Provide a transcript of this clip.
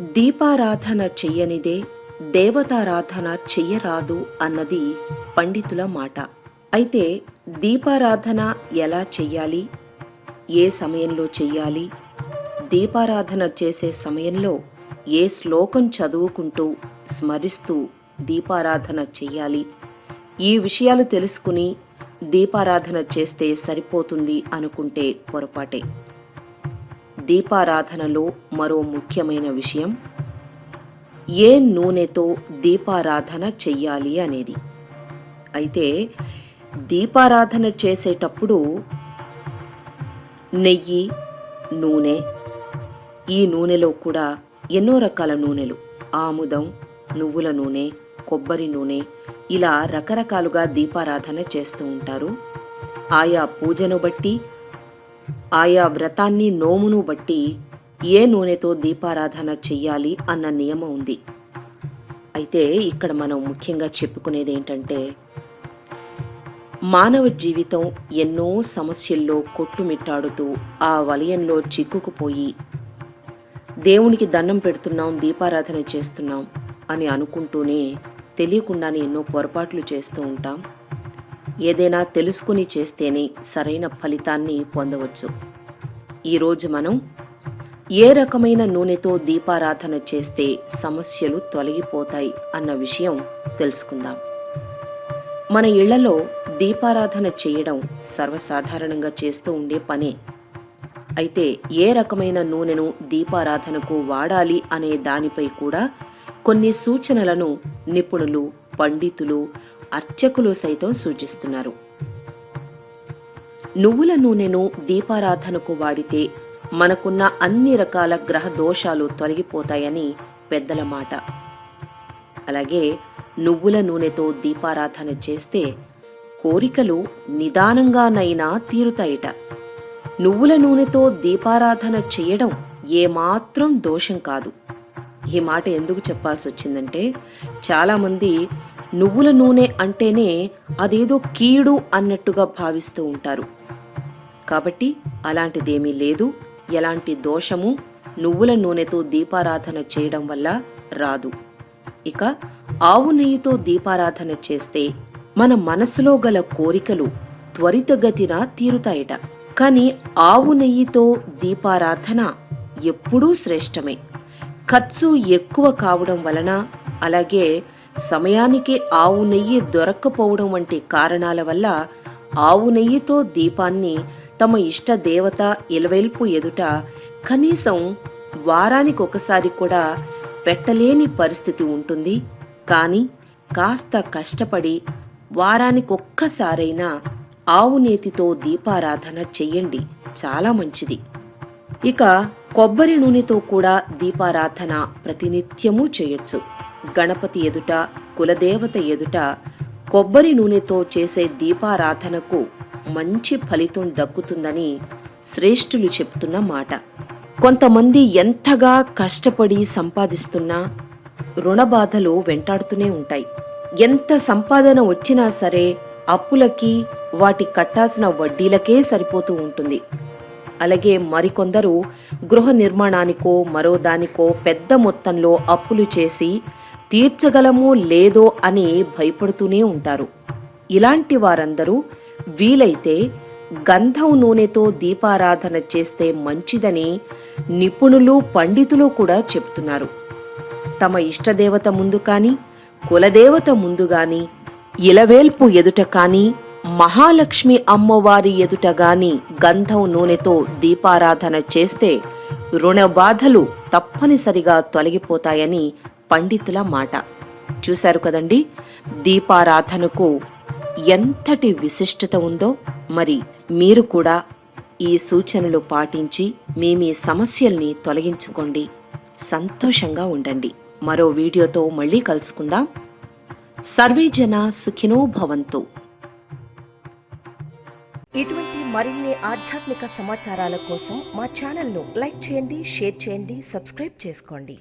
దీపారాధన చెయ్యనిదే దేవతారాధన చెయ్యరాదు అన్నది పండితుల మాట. అయితే దీపారాధన ఎలా చెయ్యాలి? ఏ సమయంలో చెయ్యాలి? దీపారాధన చేసే సమయంలో ఏ శ్లోకం చదువుకుంటూ స్మరిస్తూ దీపారాధన చెయ్యాలి? ఈ విషయాలు తెలుసుకుని దీపారాధన చేస్తే సరిపోతుంది అనుకుంటే పొరపాటే. దీపారాధనలో మరో ముఖ్యమైన విషయం ఏ నూనెతో దీపారాధన చెయ్యాలి అనేది. అయితే దీపారాధన చేసేటప్పుడు నెయ్యి నూనె ఈ నూనెలో కూడా ఎన్నో రకాల నూనెలు. ఆముదం నువ్వుల నూనె కొబ్బరి నూనె ఇలా రకరకాలుగా దీపారాధన చేస్తూ ఉంటారు. ఆయా పూజను బట్టి ఆయా వ్రతాన్ని నోమును బట్టి ఏ నూనెతో దీపారాధన చెయ్యాలి అన్న నియమం ఉంది. అయితే ఇక్కడ మనం ముఖ్యంగా చెప్పుకునేది ఏంటంటే మానవ జీవితం ఎన్నో సమస్యల్లో కొట్టుమిట్టాడుతూ ఆ వలయంలో చిక్కుకుపోయి దేవునికి దండం పెడుతున్నాం దీపారాధన చేస్తున్నాం అని అనుకుంటూనే తెలియకుండానే ఎన్నో పొరపాట్లు చేస్తూ ఉంటాం. ఏదైనా తెలుసుకుని చేస్తేనే సరైన ఫలితాన్ని పొందవచ్చు. ఈరోజు మనం ఏ రకమైన నూనెతో దీపారాధన చేస్తే సమస్యలు తొలగిపోతాయి అన్న విషయం తెలుసుకుందాం. మన ఇళ్ళలో దీపారాధన చేయడం సర్వసాధారణంగా చేస్తూ ఉండే పనే. అయితే ఏ రకమైన నూనెను దీపారాధనకు వాడాలి అనే దానిపై కూడా కొన్ని సూచనలను నిపుణులు పండితులు అర్చకులు సైతం సూచిస్తున్నారు. నువ్వుల నూనెను దీపారాధనకు వాడితే మనకున్న అన్ని రకాల గ్రహ దోషాలు తొలగిపోతాయని పెద్దల మాట. అలాగే నువ్వుల నూనెతో దీపారాధన చేస్తే కోరికలు నిదానంగానైనా తీరుతాయిట. నువ్వుల నూనెతో దీపారాధన చేయడం ఏమాత్రం దోషం కాదు. ఈ మాట ఎందుకు చెప్పాల్సి వచ్చిందంటే చాలామంది నువ్వుల నూనె అంటేనే అదేదో కీడు అన్నట్టుగా భావిస్తూ ఉంటారు. కాబట్టి అలాంటిదేమీ లేదు. ఎలాంటి దోషము నువ్వుల నూనెతో దీపారాధన చేయడం వల్ల రాదు. ఇక ఆవు నెయ్యితో దీపారాధన చేస్తే మన మనసులో గల కోరికలు త్వరితగతిన తీరుతాయట. కానీ ఆవు నెయ్యితో దీపారాధన ఎప్పుడూ శ్రేష్టమే. ఖర్చు ఎక్కువ కావడం వలన అలాగే సమయానికి ఆవు నెయ్యి దొరక్కపోవడం వంటి కారణాల వల్ల ఆవు నెయ్యితో దీపాన్ని తమ ఇష్ట దేవత ఇలవెల్పు ఎదుట కనీసం వారానికి ఒకసారి కూడా పెట్టలేని పరిస్థితి ఉంటుంది. కానీ కాస్త కష్టపడి వారానికి ఒక్కసారైనా ఆవు నేతితో దీపారాధన చెయ్యండి. చాలా మంచిది. ఇక కొబ్బరి నూనెతో కూడా దీపారాధన ప్రతినిత్యము చేయొచ్చు. గణపతి ఎదుట కులదేవత ఎదుట కొబ్బరి నూనెతో చేసే దీపారాధనకు మంచి ఫలితం దక్కుతుందని శ్రేష్ఠులు చెప్తున్న మాట. కొంతమంది ఎంతగా కష్టపడి సంపాదిస్తున్నా రుణబాధలు వెంటాడుతూనే ఉంటాయి. ఎంత సంపాదన వచ్చినా సరే అప్పులకి వాటి కట్టాల్సిన వడ్డీలకే సరిపోతూ ఉంటుంది. అలాగే మరికొందరు గృహ నిర్మాణానికో మరో దానికో పెద్ద మొత్తంలో అప్పులు చేసి తీర్చగలమో లేదో అని భయపడుతూనే ఉంటారు. ఇలాంటి వారందరూ వీలైతే గంధం నూనెతో దీపారాధన చేస్తే మంచిదని నిపుణులు పండితులు కూడా చెప్తున్నారు. తమ ఇష్టదేవత ముందు కాని కులదేవత ముందు గాని ఇలవేల్పు ఎదుట కాని మహాలక్ష్మి అమ్మవారి ఎదుట గాని గంధం నూనెతో దీపారాధన చేస్తే రుణ బాధలు తప్పనిసరిగా తొలగిపోతాయని పండితుల మాట. చూశారు కదండి? దీపారాధనకు ఎంతటి విశిష్టత ఉందో మరి మీరు కూడా ఈ సూచనలు పాటించి మీ మీ సమస్యల్ని తొలగించుకోండి. సంతోషంగా ఉండండి. మరో వీడియోతో మళ్ళీ కలుసుకుందాం. సర్వే జన సుఖినో భవంతు. ఇటువంటి మరిన్ని ఆధ్యాత్మిక సమాచారాల కోసం మా ఛానల్ను లైక్ చేయండి షేర్ చేయండి సబ్స్క్రైబ్ చేసుకోండి.